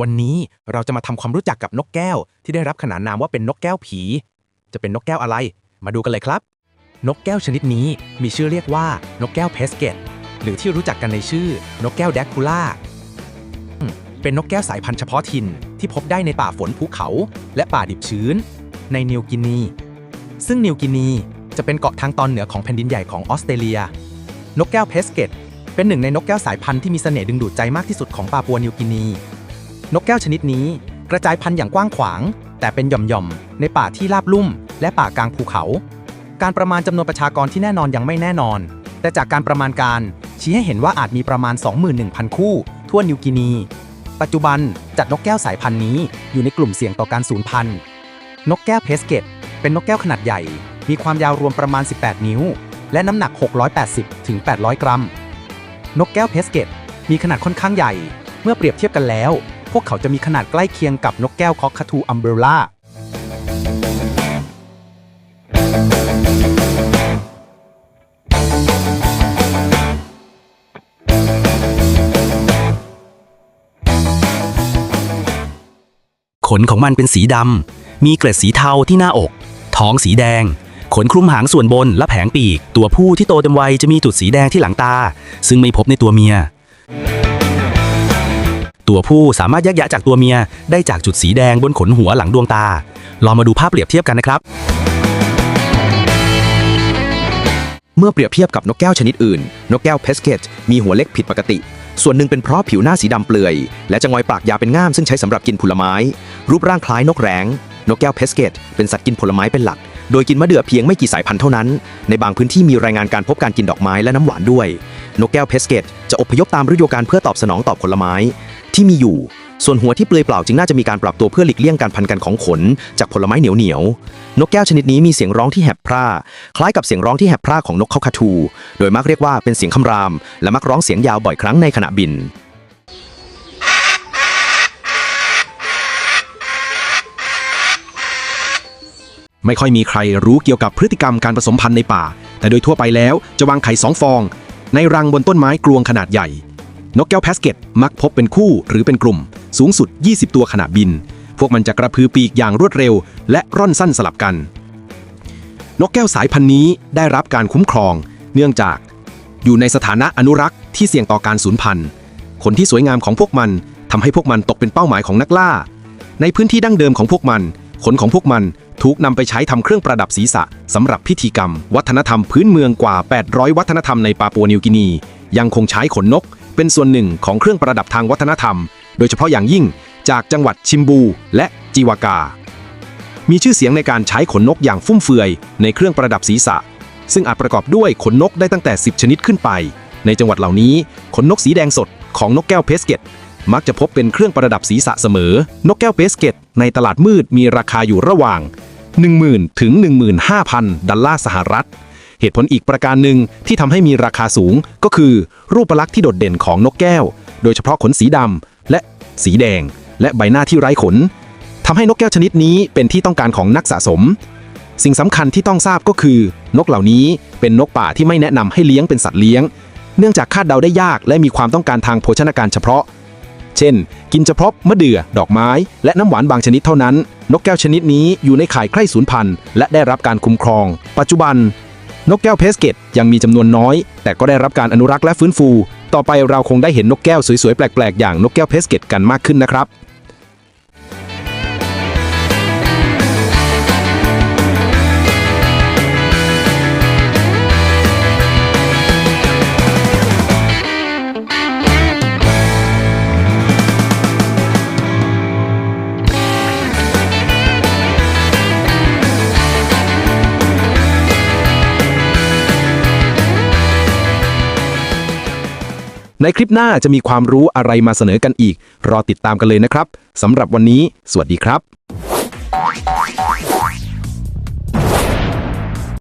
วันนี้เราจะมาทำความรู้จักกับนกแก้ว ที่ได้รับขนานนามว่าเป็นนกแก้วผี จะเป็นนกแก้วอะไร มาดูกันเลยครับ นกแก้วชนิดนี้มีชื่อเรียกว่านกแก้วเพสเกตหรือที่รู้จักกันในชื่อ นกแก้วแดกคูล่าเป็นนกแก้วสายพันธุ์เฉพาะถิ่นที่พบได้ในป่าฝนภูเขา และป่าดิบชื้น ในนิวกินี ซึ่งนิวกินีจะเป็นเกาะทางตอนเหนือของแผ่นดินใหญ่ของออสเตรเลีย นกแก้วเพสเกต เป็นหนึ่งในนกแก้วสายพันธุ์ที่มีเสน่ห์ดึงดูดใจมากที่สุดของปาปัวนิวกินี นกแก้วชนิดนี้ กระจายพันธุ์อย่างกว้างขวาง แต่เป็นหย่อมๆในป่าที่ราบลุ่ม และป่ากลางภูเขา การประมาณจำนวนประชากรที่แน่นอนยังไม่แน่นอน แต่จากการประมาณการชี้ให้เห็นว่าอาจมีประมาณ 21,000 คู่ ทั่วนิวกินี ปัจจุบันจัดนกแก้วสายพันธุ์นี้อยู่ในกลุ่มเสี่ยงต่อการสูญพันธุ์ นกแก้วเพสเกตเป็นนกแก้วขนาดใหญ่ มีความยาวรวมประมาณ 18 นิ้ว และน้ำหนัก 680ถึง800 กรัม นกแก้วเพสเกตมีขนาดค่อนข้างใหญ่ เมื่อเปรียบเทียบกันแล้ว พวกเขาจะมีขนาดใกล้เคียงกับนกแก้วคอกคาทูอัมเบรล่าขนของมันเป็นสีดำ มีเกล็ดสีเทาที่หน้าอก ท้องสีแดง ขนคลุมหางส่วนบนและแผงปีก ตัวผู้ที่โตเต็มวัยจะมีจุดสีแดงที่หลังตา ซึ่งไม่พบในตัวเมีย ตัวผู้สามารถแยกแยะจากตัวเมียได้จากจุดสีแดงบนขนหัวหลังดวงตา ลองมาดูภาพเปรียบเทียบกันนะครับ เมื่อเปรียบเทียบกับนกแก้วชนิดอื่น นกแก้วเพสเกตมีหัวเล็กผิดปกติ ส่วนหนึ่งเป็นเพราะผิวหน้าสีดำเปลือย และจะงอยปากยาวเป็นง่ามซึ่งใช้สำหรับกินผลไม้ รูปร่างคล้ายนกแร้งนกแก้วเพสเกตเป็นสัตว์กินผลไม้เป็นหลัก โดยกินมะเดื่อเพียงไม่กี่สายพันธุ์เท่านั้น ในบางพื้นที่มีรายงานการพบการกินดอกไม้และน้ำหวานด้วย นกแก้วเพสเกตจะอพยพตามฤดูกาลเพื่อตอบสนองต่อผลไม้ ที่มีอยู่ ส่วนหัวที่เปลือยเปล่าจึงน่าจะมีการปรับตัวเพื่อหลีกเลี่ยงการพันกันของขน จากผลไม้เหนียวเหนียวนกแก้วชนิดนี้มีเสียงร้องที่แหบพร่า คล้ายกับเสียงร้องที่แหบพร่าของนกเขาคาทู โดยมักเรียกว่าเป็นเสียงคำราม และมักร้องเสียงยาวบ่อยครั้งในขณะบิน ไม่ค่อยมีใครรู้เกี่ยวกับพฤติกรรมการผสมพันธุ์ในป่า แต่โดยทั่วไปแล้วจะวางไข่สองฟอง ในรังบนต้นไม้กรวงขนาดใหญ่ นกแก้วแพสเกตมักพบเป็นคู่หรือเป็นกลุ่ม สูงสุด 20 ตัวขณะบิน พวกมันจะกระพือปีกอย่างรวดเร็ว และร่อนสั้นสลับกัน นกแก้วสายพันธุ์นี้ได้รับการคุ้มครอง เนื่องจาก อยู่ในสถานะอนุรักษ์ที่เสี่ยงต่อการสูญพันธุ์ขนที่สวยงามของพวกมันทำให้พวกมันตกเป็นเป้าหมายของนักล่า ในพื้นที่ดั้งเดิมของพวกมัน ขนของพวกมัน ถูกนำไปใช้ทำเครื่องประดับศีรษะสำหรับพิธีกรรม วัฒนธรรมพื้นเมืองกว่า 800 วัฒนธรรมในปาปัวนิวกินี ยังคงใช้ขนนก เป็นส่วนหนึ่งของเครื่องประดับทางวัฒนธรรม โดยเฉพาะอย่างยิ่งจากจังหวัดชิมบู และจิวากา มีชื่อเสียงในการใช้ขนนกอย่างฟุ่มเฟือยในเครื่องประดับศีรษะ ซึ่งอาจประกอบด้วยขนนกได้ตั้งแต่ 10 ชนิดขึ้นไป ในจังหวัดเหล่านี้ขนนกสีแดงสดของนกแก้วเพสเกตมักจะพบเป็นเครื่องประดับศีรษะเสมอ นกแก้วเพสเกตในตลาดมืดมีราคาอยู่ระหว่าง 10,000 ถึง 15,000 ดอลลาร์สหรัฐ เหตุผลอีกประการหนึ่งที่ทำให้มีราคาสูงก็คือรูปลักษณ์ที่โดดเด่นของนกแก้ว โดยเฉพาะขนสีดำและสีแดง และใบหน้าที่ไร้ขนทำให้นกแก้วชนิดนี้เป็นที่ต้องการของนักสะสม สิ่งสำคัญที่ต้องทราบก็คือ นกเหล่านี้เป็นนกป่าที่ไม่แนะนำให้เลี้ยงเป็นสัตว์เลี้ยง เนื่องจากคาดเดาได้ยากและมีความต้องการทางโภชนาการเฉพาะ เช่น กินเฉพาะมะเดื่อ ดอกไม้ และน้ำหวานบางชนิดเท่านั้น นกแก้วชนิดนี้อยู่ในข่ายใกล้สูญพันธุ์และได้รับการคุ้มครอง ปัจจุบัน นกแก้วเพสเกตยังมีจำนวนน้อย แต่ก็ได้รับการอนุรักษ์และฟื้นฟู ต่อไปเราคงได้เห็นนกแก้วสวยๆแปลกๆอย่างนกแก้วเพสเกตกันมากขึ้นนะครับ ในคลิปหน้าจะมีความรู้อะไรมาเสนอกันอีก รอติดตามกันเลยนะครับสำหรับวันนี้ สวัสดีครับ